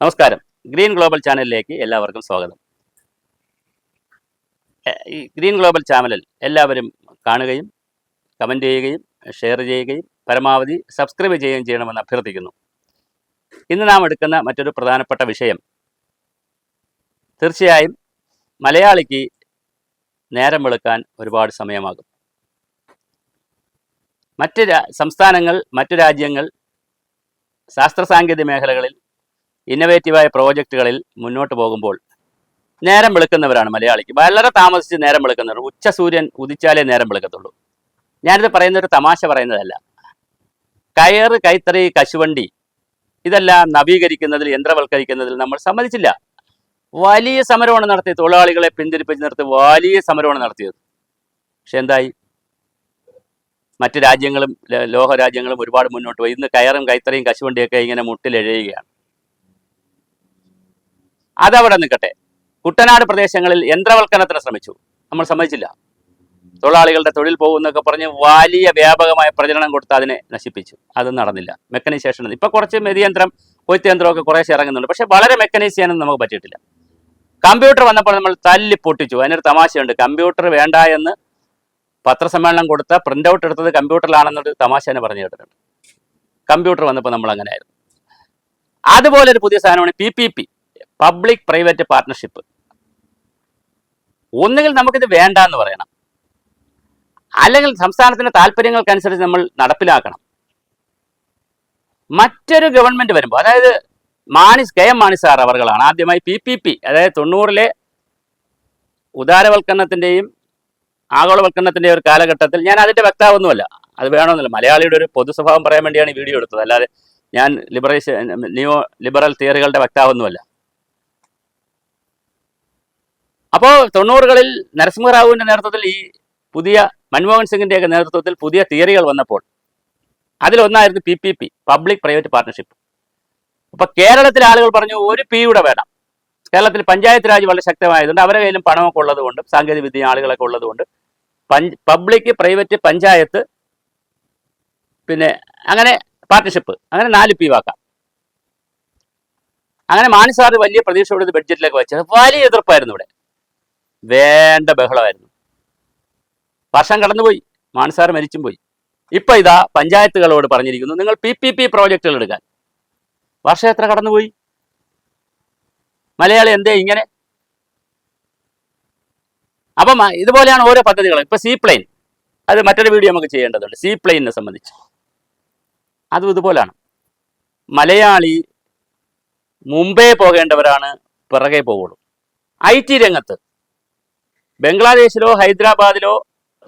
നമസ്കാരം. Green global ചാനലിലേക്ക് എല്ലാവർക്കും സ്വാഗതം. ഈ ഗ്രീൻ ഗ്ലോബൽ ചാനലിൽ എല്ലാവരും കാണുകയും കമന്റ് ചെയ്യുകയും ഷെയർ ചെയ്യുകയും പരമാവധി സബ്സ്ക്രൈബ് ചെയ്യുകയും ചെയ്യണമെന്ന് അഭ്യർത്ഥിക്കുന്നു. ഇന്ന് നാം എടുക്കുന്ന മറ്റൊരു പ്രധാനപ്പെട്ട വിഷയം തീർച്ചയായും മലയാളിക്ക് നേരം വെളുക്കാൻ ഒരുപാട് സമയമാകും. മറ്റ് സംസ്ഥാനങ്ങൾ മറ്റു രാജ്യങ്ങൾ ശാസ്ത്ര സാങ്കേതിക മേഖലകളിൽ ഇന്നവേറ്റീവായ പ്രോജക്റ്റുകളിൽ മുന്നോട്ട് പോകുമ്പോൾ നേരം വെളുക്കുന്നവരാണ് മലയാളിക്ക്. വളരെ താമസിച്ച് നേരം വെളുക്കുന്നവർ. ഉച്ച സൂര്യൻ ഉദിച്ചാലേ നേരം വെളുക്കത്തുള്ളൂ. ഞാനിത് പറയുന്ന ഒരു തമാശ പറയുന്നതല്ല. കയറ് കൈത്തറി കശുവണ്ടി ഇതെല്ലാം നവീകരിക്കുന്നതിൽ യന്ത്രവൽക്കരിക്കുന്നതിൽ നമ്മൾ സമ്മതിച്ചില്ല. വലിയ സമരമാണ് നടത്തിയത്. തൊഴിലാളികളെ പിന്തിരിപ്പിച്ച് നിർത്തി വലിയ സമരമാണ് നടത്തിയത്. പക്ഷെ എന്തായി? മറ്റ് രാജ്യങ്ങളും ലോക രാജ്യങ്ങളും ഒരുപാട് മുന്നോട്ട് പോയി. ഇന്ന് കയറും കൈത്തറിയും കശുവണ്ടിയൊക്കെ ഇങ്ങനെ മുട്ടിലെഴയുകയാണ്. അതവിടെ നിൽക്കട്ടെ. കുട്ടനാട് പ്രദേശങ്ങളിൽ യന്ത്രവൽക്കരണത്തിന് ശ്രമിച്ചു. നമ്മൾ സമ്മതിച്ചില്ല. തൊഴിലാളികളുടെ തൊഴിൽ പോകുന്നൊക്കെ പറഞ്ഞ് വലിയ വ്യാപകമായ പ്രചരണം കൊടുത്ത് അതിനെ നശിപ്പിച്ചു. അത് നടന്നില്ല. മെക്കനൈസേഷൻ ഇപ്പൊ കുറച്ച് മെതിയന്ത്രം കൊയ്ത്ത് യന്ത്രമൊക്കെ കുറേശ്ശെ ഇറങ്ങുന്നുണ്ട്. പക്ഷെ വളരെ മെക്കനൈസ് ചെയ്യാനൊന്നും നമുക്ക് പറ്റിയിട്ടില്ല. കമ്പ്യൂട്ടർ വന്നപ്പോൾ നമ്മൾ തല്ലി പൊട്ടിച്ചു. അതിനൊരു തമാശയുണ്ട്. കമ്പ്യൂട്ടർ വേണ്ട എന്ന് പത്രസമ്മേളനം കൊടുത്ത പ്രിന്റ് ഔട്ട് എടുത്തത് കമ്പ്യൂട്ടറിലാണെന്നൊരു തമാശ തന്നെ പറഞ്ഞു കേട്ടിട്ടുണ്ട്. കമ്പ്യൂട്ടർ വന്നപ്പോൾ നമ്മൾ അങ്ങനെ ആയിരുന്നു അതുപോലെ ഒരു പുതിയ സാധനമാണ് P P P. Public private partnership ഒന്നുകിൽ നമുക്കിത് വേണ്ട എന്ന് പറയണം. അല്ലെങ്കിൽ സംസ്ഥാനത്തിന്റെ താല്പര്യങ്ങൾക്കനുസരിച്ച് നമ്മൾ നടപ്പിലാക്കണം. മറ്റൊരു ഗവൺമെന്റ് വരുമ്പോൾ അതായത് മാണിസ് കെ എം മാണി സാർ അവർകളാണ് ആദ്യമായി പി പി പി അതായത് തൊണ്ണൂറിലെ ഉദാരവൽക്കരണത്തിന്റെയും ആഗോളവൽക്കരണത്തിന്റെയും ഒരു കാലഘട്ടത്തിൽ ഞാൻ അതിന്റെ വക്താവൊന്നുമല്ല. അത് വേണമെന്നില്ല. മലയാളിയുടെ ഒരു പൊതുസ്വഭാവം പറയാൻ വേണ്ടിയാണ് ഈ വീഡിയോ എടുത്തത്. അല്ലാതെ ഞാൻ ലിബറേഷൻ നിയോ ലിബറൽ തിയറികളുടെ വക്താവൊന്നുമല്ല. അപ്പോൾ തൊണ്ണൂറുകളിൽ നരസിംഹറാവുവിന്റെ നേതൃത്വത്തിൽ ഈ പുതിയ മൻമോഹൻ സിംഗിന്റെയൊക്കെ നേതൃത്വത്തിൽ പുതിയ തിയറികൾ വന്നപ്പോൾ അതിലൊന്നായിരുന്നു P P P public private partnership അപ്പോൾ കേരളത്തിലെ ആളുകൾ പറഞ്ഞു ഒരു പി യുടെ വേണം. കേരളത്തിൽ പഞ്ചായത്ത് രാജ് വളരെ ശക്തമായതുകൊണ്ട് അവരുടെ കയ്യിലും പണമൊക്കെ ഉള്ളതുകൊണ്ട് സാങ്കേതിക വിദ്യ ആളുകളൊക്കെ ഉള്ളതുകൊണ്ട് പഞ്ച് പബ്ലിക് പ്രൈവറ്റ് പഞ്ചായത്ത് പിന്നെ അങ്ങനെ പാർട്ണർഷിപ്പ് അങ്ങനെ നാല് പി വാക്കാം. അങ്ങനെ മാനസാർ വലിയ പ്രതീക്ഷയോട് ബഡ്ജറ്റിലേക്ക് വെച്ചത് വലിയ എതിർപ്പായിരുന്നു ഇവിടെ. വേണ്ട ബഹളമായിരുന്നു. വർഷം കടന്നുപോയി. മാൻസാർ മരിച്ചും പോയി. ഇപ്പൊ ഇതാ പഞ്ചായത്തുകളോട് പറഞ്ഞിരിക്കുന്നു നിങ്ങൾ പി പി പി പ്രോജക്റ്റുകൾ എടുക്കാൻ. വർഷം എത്ര കടന്നുപോയി? മലയാളി എന്തേ ഇങ്ങനെ? അപ്പം ഇതുപോലെയാണ് ഓരോ പദ്ധതികളും. ഇപ്പൊ സീ പ്ലെയിൻ അത് മറ്റൊരു വീഡിയോ നമുക്ക് ചെയ്യേണ്ടതുണ്ട്. സീ പ്ലെയിനെ സംബന്ധിച്ച്. അതും ഇതുപോലാണ്. മലയാളി മുമ്പേ പോകേണ്ടവരാണ് പിറകെ പോവുള്ളൂ. ഐ ടി രംഗത്ത് ബംഗ്ലാദേശിലോ ഹൈദരാബാദിലോ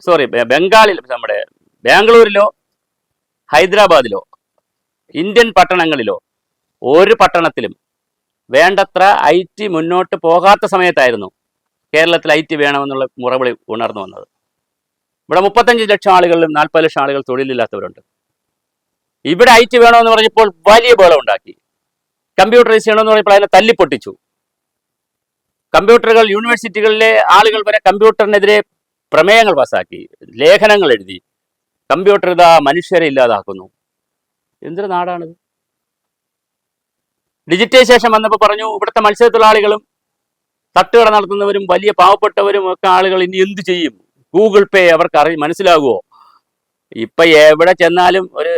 സോറി ബംഗാളിൽ നമ്മുടെ ബാംഗ്ലൂരിലോ ഹൈദരാബാദിലോ ഇന്ത്യൻ പട്ടണങ്ങളിലോ ഒരു പട്ടണത്തിലും വേണ്ടത്ര ഐ ടി മുന്നോട്ട് പോകാത്ത സമയത്തായിരുന്നു കേരളത്തിൽ ഐ ടി വേണമെന്നുള്ള മുറവിളി ഉണർന്നു വന്നത്. ഇവിടെ മുപ്പത്തഞ്ച് ലക്ഷം ആളുകളിലും നാൽപ്പത് ലക്ഷം ആളുകൾ തൊഴിലില്ലാത്തവരുണ്ട്. ഇവിടെ ഐ ടി വേണമെന്ന് പറഞ്ഞപ്പോൾ വലിയ ബഹളം ഉണ്ടാക്കി. കമ്പ്യൂട്ടറൈസ് ചെയ്യണമെന്ന് പറഞ്ഞപ്പോൾ അതിനെ തല്ലിപ്പൊട്ടിച്ചു. കമ്പ്യൂട്ടറുകൾ യൂണിവേഴ്സിറ്റികളിലെ ആളുകൾ വരെ കമ്പ്യൂട്ടറിനെതിരെ പ്രമേയങ്ങൾ പാസാക്കി ലേഖനങ്ങൾ എഴുതി. കമ്പ്യൂട്ടർ ഇതാ മനുഷ്യരെ ഇല്ലാതാക്കുന്നു. എന്തൊരു നാടാണിത്? ഡിജിറ്റൈസേഷൻ വന്നപ്പോൾ പറഞ്ഞു ഇവിടുത്തെ മത്സ്യത്തൊഴിലാളികളും തട്ടുകട നടത്തുന്നവരും വലിയ പാവപ്പെട്ടവരും ഒക്കെ ആളുകൾ ഇനി എന്ത് ചെയ്യും? ഗൂഗിൾ പേ അവർക്ക് അറി മനസ്സിലാകുമോ ഇപ്പൊ എവിടെ ചെന്നാലും ഒരു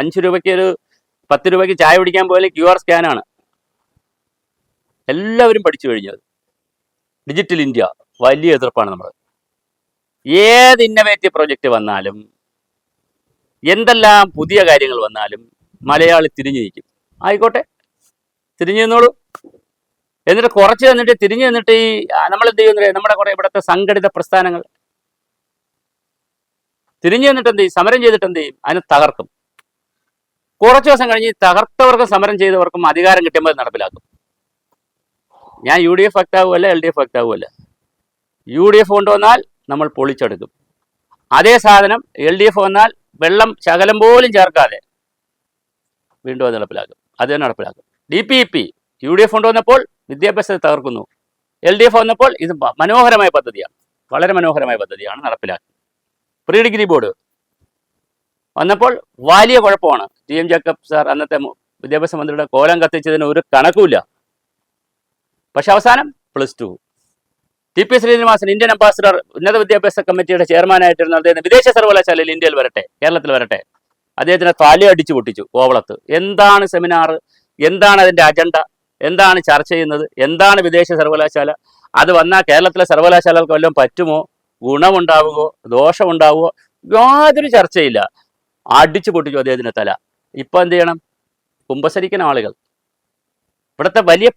അഞ്ച് രൂപയ്ക്ക് ഒരു പത്ത് രൂപയ്ക്ക് ചായ പിടിക്കാൻ പോയാലും ക്യു ആർ സ്കാനാണ്. എല്ലാവരും പഠിച്ചു കഴിഞ്ഞത് ഡിജിറ്റൽ ഇന്ത്യ വലിയ എതിർപ്പാണ് നമ്മൾ ഏത് ഇന്നവേറ്റീവ് പ്രോജക്റ്റ് വന്നാലും എന്തെല്ലാം പുതിയ കാര്യങ്ങൾ വന്നാലും മലയാളി തിരിഞ്ഞു നിൽക്കും. ആയിക്കോട്ടെ. തിരിഞ്ഞു നിന്നോളൂ. എന്നിട്ട് കുറച്ച് തന്നിട്ട് തിരിഞ്ഞു നിന്നിട്ട് ഈ നമ്മൾ എന്ത് നമ്മുടെ കുറെ ഇവിടുത്തെ സംഘടിത പ്രസ്ഥാനങ്ങൾ. തിരിഞ്ഞു നിന്നിട്ട് എന്ത് ചെയ്യും? സമരം ചെയ്തിട്ട് എന്ത് ചെയ്യും? അതിനെ തകർക്കും. കുറച്ച് ദിവസം കഴിഞ്ഞ് തകർത്തവർക്കും സമരം ചെയ്തവർക്കും അധികാരം കിട്ടുമ്പോൾ നടപ്പിലാക്കും. ഞാൻ യു ഡി എഫ് വക്താവുമല്ല എൽ ഡി എഫ് വക്താവുമല്ല. യു ഡി എഫ് കൊണ്ടുവന്നാൽ നമ്മൾ പൊളിച്ചെടുക്കും. അതേ സാധനം എൽ ഡി എഫ് വന്നാൽ വെള്ളം ശകലം പോലും ചേർക്കാതെ വീണ്ടും അത് നടപ്പിലാക്കും. അത് തന്നെ നടപ്പിലാക്കും. D P P U D F കൊണ്ടുവന്നപ്പോൾ വിദ്യാഭ്യാസത്തെ തകർക്കുന്നു. എൽ ഡി എഫ് വന്നപ്പോൾ ഇത് മനോഹരമായ പദ്ധതിയാണ്. വളരെ മനോഹരമായ പദ്ധതിയാണ് നടപ്പിലാക്കി പ്രീ ഡിഗ്രി ബോർഡ് വന്നപ്പോൾ വലിയ കുഴപ്പമാണ്. ടി എം ജേക്കബ് സാർ അന്നത്തെ വിദ്യാഭ്യാസ മന്ത്രിയുടെ കോലം കത്തിച്ചതിന് ഒരു കണക്കുമില്ല. പക്ഷെ അവസാനം plus two. T P Srinivasan Indian ambassador ഉന്നത വിദ്യാഭ്യാസ കമ്മിറ്റിയുടെ ചെയർമാനായിട്ടിരുന്ന അദ്ദേഹം വിദേശ സർവകലാശാലയിൽ ഇന്ത്യയിൽ വരട്ടെ കേരളത്തിൽ വരട്ടെ. അദ്ദേഹത്തിനെ തല അടിച്ചു പൊട്ടിച്ചു ഓവളത്ത്. എന്താണ് സെമിനാർ എന്താണ് അതിന്റെ അജണ്ട? എന്താണ് ചർച്ച ചെയ്യുന്നത്? എന്താണ് വിദേശ സർവകലാശാല? അത് വന്നാൽ കേരളത്തിലെ സർവകലാശാലകൾക്ക് വല്ലതും പറ്റുമോ? ഗുണമുണ്ടാവുമോ? ദോഷമുണ്ടാവുമോ? യാതൊരു ചർച്ചയില്ല. അടിച്ചു പൊട്ടിച്ചു അദ്ദേഹത്തിന്റെ തല. ഇപ്പൊ എന്ത് ചെയ്യണം? കുമ്പസരിക്കുന്ന ആളുകൾ. ഇവിടുത്തെ വലിയ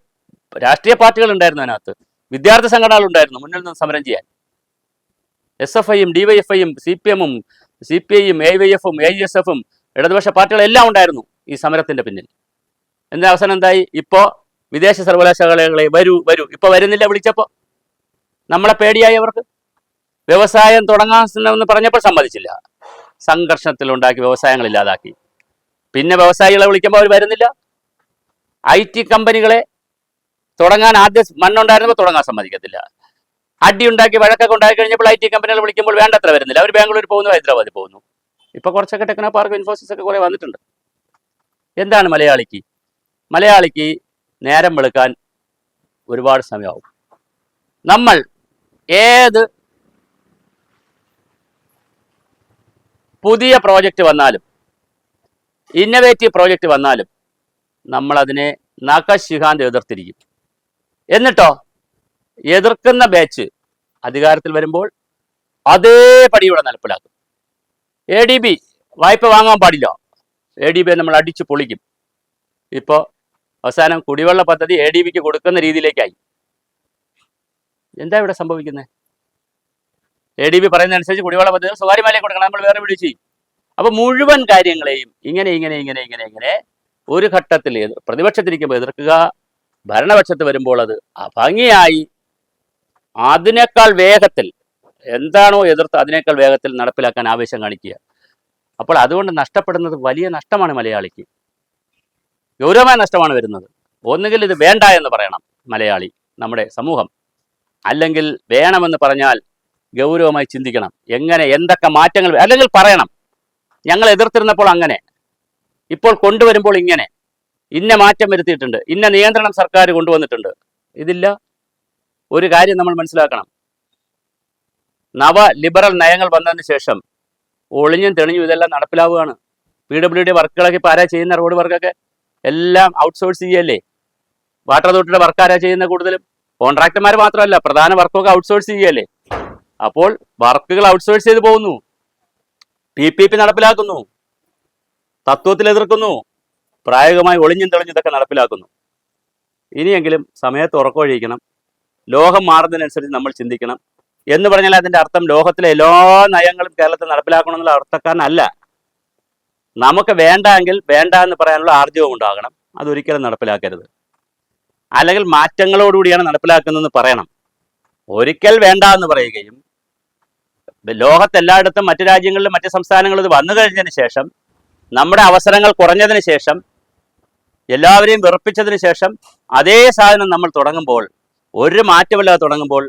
രാഷ്ട്രീയ പാർട്ടികൾ ഉണ്ടായിരുന്നു അതിനകത്ത്. വിദ്യാർത്ഥി സംഘടനകൾ ഉണ്ടായിരുന്നു മുന്നിൽ നിന്ന് സമരം ചെയ്യാൻ. എസ് എഫ് ഐയും ഡിവൈഎഫ്ഐയും സി പി എമ്മും സി പി ഐയും എ വൈ എഫും എ എസ് എഫും ഇടതുപക്ഷ പാർട്ടികളെല്ലാം ഉണ്ടായിരുന്നു ഈ സമരത്തിന്റെ പിന്നിൽ. എന്ന അവസാനം എന്തായി? ഇപ്പോ വിദേശ സർവകലാശാലകളെ വരൂ വരൂ. ഇപ്പൊ വരുന്നില്ല വിളിച്ചപ്പോ? നമ്മളെ പേടിയായി അവർക്ക്? വ്യവസായം തുടങ്ങാമെന്ന് പറഞ്ഞപ്പോൾ സമ്മതിച്ചില്ല. സംഘർഷത്തിലുണ്ടാക്കി വ്യവസായങ്ങൾ ഇല്ലാതാക്കി. പിന്നെ വ്യവസായികളെ വിളിക്കുമ്പോൾ അവർ വരുന്നില്ല. ഐ ടി കമ്പനികളെ തുടങ്ങാൻ ആദ്യം മണ്ണുണ്ടായിരുന്നപ്പോൾ തുടങ്ങാൻ സമ്മതിക്കത്തില്ല. അടി ഉണ്ടാക്കി വഴക്കൊക്കെ ഉണ്ടാക്കി കഴിഞ്ഞപ്പോൾ ഐ ടി കമ്പനികൾ വിളിക്കുമ്പോൾ വേണ്ടത്ര വരുന്നില്ല. അവർ ബാംഗ്ലൂർ പോകുന്നു ഹൈദരാബാദ് പോകുന്നു. ഇപ്പൊ കുറച്ചൊക്കെ ടെക്നോ പാർക്ക് ഇൻഫോസിസ് ഒക്കെ കുറെ വന്നിട്ടുണ്ട്. എന്താണ് മലയാളിക്ക്? മലയാളിക്ക് നേരം വെളുക്കാൻ ഒരുപാട് സമയമാവും. നമ്മൾ ഏത് പുതിയ പ്രോജക്റ്റ് വന്നാലും ഇന്നവേറ്റീവ് പ്രോജക്റ്റ് വന്നാലും നമ്മളതിനെ നഖശിഖാന്ത് എതിർത്തിരിക്കും. എന്നിട്ടോ? എതിർക്കുന്ന ബാച്ച് അധികാരത്തിൽ വരുമ്പോൾ അതേപടി ഇവിടെ നടപ്പിലാക്കും എ ഡി ബി വായ്പ വാങ്ങാൻ പാടില്ല. എ ഡി ബി നമ്മൾ അടിച്ചു പൊളിക്കും. ഇപ്പോൾ അവസാനം കുടിവെള്ള പദ്ധതി എ ഡി ബിക്ക് കൊടുക്കുന്ന രീതിയിലേക്കായി. എന്താ ഇവിടെ സംഭവിക്കുന്നത് എ ഡി ബി പറയുന്നതനുസരിച്ച് കുടിവെള്ള പദ്ധതി സ്വകാര്യ മേഖലയിൽ കൊടുക്കണം. നമ്മൾ വേറെ വിളിച്ചു ചെയ്യും. അപ്പൊ മുഴുവൻ കാര്യങ്ങളെയും ഇങ്ങനെ ഇങ്ങനെ ഇങ്ങനെ ഇങ്ങനെ ഇങ്ങനെ ഒരു ഘട്ടത്തിൽ പ്രതിപക്ഷത്തിരിക്കുമ്പോൾ എതിർക്കുക ഭരണപക്ഷത്ത് വരുമ്പോൾ അത് ഭംഗിയായി അതിനേക്കാൾ വേഗത്തിൽ എന്താണോ എതിർത്ത് അതിനേക്കാൾ വേഗത്തിൽ നടപ്പിലാക്കാൻ ആവേശം കാണിക്കുക. അപ്പോൾ അതുകൊണ്ട് നഷ്ടപ്പെടുന്നത് വലിയ നഷ്ടമാണ് മലയാളിക്ക്. ഗൗരവമായ നഷ്ടമാണ് വരുന്നത്. ഒന്നുകിൽ ഇത് വേണ്ട എന്ന് പറയണം മലയാളി നമ്മുടെ സമൂഹം. അല്ലെങ്കിൽ വേണമെന്ന് പറഞ്ഞാൽ ഗൗരവമായി ചിന്തിക്കണം. എങ്ങനെ എന്തൊക്കെ മാറ്റങ്ങൾ അല്ലെങ്കിൽ പറയണം. ഞങ്ങൾ എതിർത്തിരുന്നപ്പോൾ അങ്ങനെ. ഇപ്പോൾ കൊണ്ടുവരുമ്പോൾ ഇങ്ങനെ. ഇന്ന മാറ്റം വരുത്തിയിട്ടുണ്ട് ഇന്ന നിയന്ത്രണം സർക്കാർ കൊണ്ടുവന്നിട്ടുണ്ട്. ഇതില്ല. ഒരു കാര്യം നമ്മൾ മനസ്സിലാക്കണം. നവ ലിബറൽ നയങ്ങൾ വന്നതിന് ശേഷം ഒളിഞ്ഞും തെളിഞ്ഞും ഇതെല്ലാം നടപ്പിലാവുകയാണ്. പി ഡബ്ല്യു ഡി വർക്കുകളൊക്കെ ഇപ്പോൾ ആരാ ചെയ്യുന്ന? റോഡ് വർക്കൊക്കെ? എല്ലാം ഔട്ട്സോഴ്സ് ചെയ്യല്ലേ? വാട്ടർ അതോറിറ്റിയുടെ വർക്ക് ആരാ ചെയ്യുന്ന കൂടുതലും? കോൺട്രാക്ടർമാർ മാത്രമല്ല പ്രധാന വർക്കൊക്കെ ഔട്ട്സോഴ്സ് ചെയ്യല്ലേ? അപ്പോൾ വർക്കുകൾ ഔട്ട്സോഴ്സ് ചെയ്ത് പോകുന്നു. പി പി പി നടപ്പിലാക്കുന്നു. തത്വത്തിൽ എതിർക്കുന്നു പ്രായോഗികമായി ഒളിഞ്ഞും തെളിഞ്ഞും ഇതൊക്കെ നടപ്പിലാക്കുന്നു. ഇനിയെങ്കിലും സമയത്ത് ഉറക്കമൊഴിക്കണം ലോകം മാറുന്നതിനനുസരിച്ച് നമ്മൾ ചിന്തിക്കണം. എന്ന് പറഞ്ഞാൽ അതിന്റെ അർത്ഥം ലോകത്തിലെ എല്ലാ നയങ്ങളും കേരളത്തിൽ നടപ്പിലാക്കണമെന്നുള്ള അർത്ഥക്കാരനല്ല. നമുക്ക് വേണ്ട എങ്കിൽ വേണ്ട എന്ന് പറയാനുള്ള ആർജവം ഉണ്ടാകണം. അതൊരിക്കലും നടപ്പിലാക്കരുത്. അല്ലെങ്കിൽ മാറ്റങ്ങളോടുകൂടിയാണ് നടപ്പിലാക്കുന്നതെന്ന് പറയണം. ഒരിക്കൽ വേണ്ട എന്ന് പറയുകയും ലോകത്തെല്ലായിടത്തും മറ്റു രാജ്യങ്ങളിലും മറ്റു സംസ്ഥാനങ്ങളിലും ഇത് വന്നു കഴിഞ്ഞതിന് ശേഷം നമ്മുടെ അവസരങ്ങൾ കുറഞ്ഞതിന് ശേഷം എല്ലാവരെയും വിറപ്പിച്ചതിന് ശേഷം അതേ സാധനം നമ്മൾ തുടങ്ങുമ്പോൾ ഒരു മാറ്റമില്ലാതെ തുടങ്ങുമ്പോൾ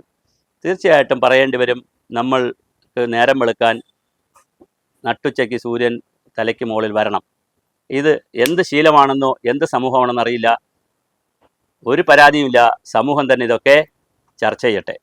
തീർച്ചയായിട്ടും പറയേണ്ടി വരും നമ്മൾ നേരം വെളുക്കാൻ നട്ടുച്ചയ്ക്ക് സൂര്യൻ തലയ്ക്ക് മുകളിൽ വരണം. ഇത് എന്ത് ശീലമാണെന്നോ എന്ത് സമൂഹമാണെന്നറിയില്ല. ഒരു പരാതിയുമില്ല സമൂഹം തന്നെ ഇതൊക്കെ ചർച്ച ചെയ്യട്ടെ.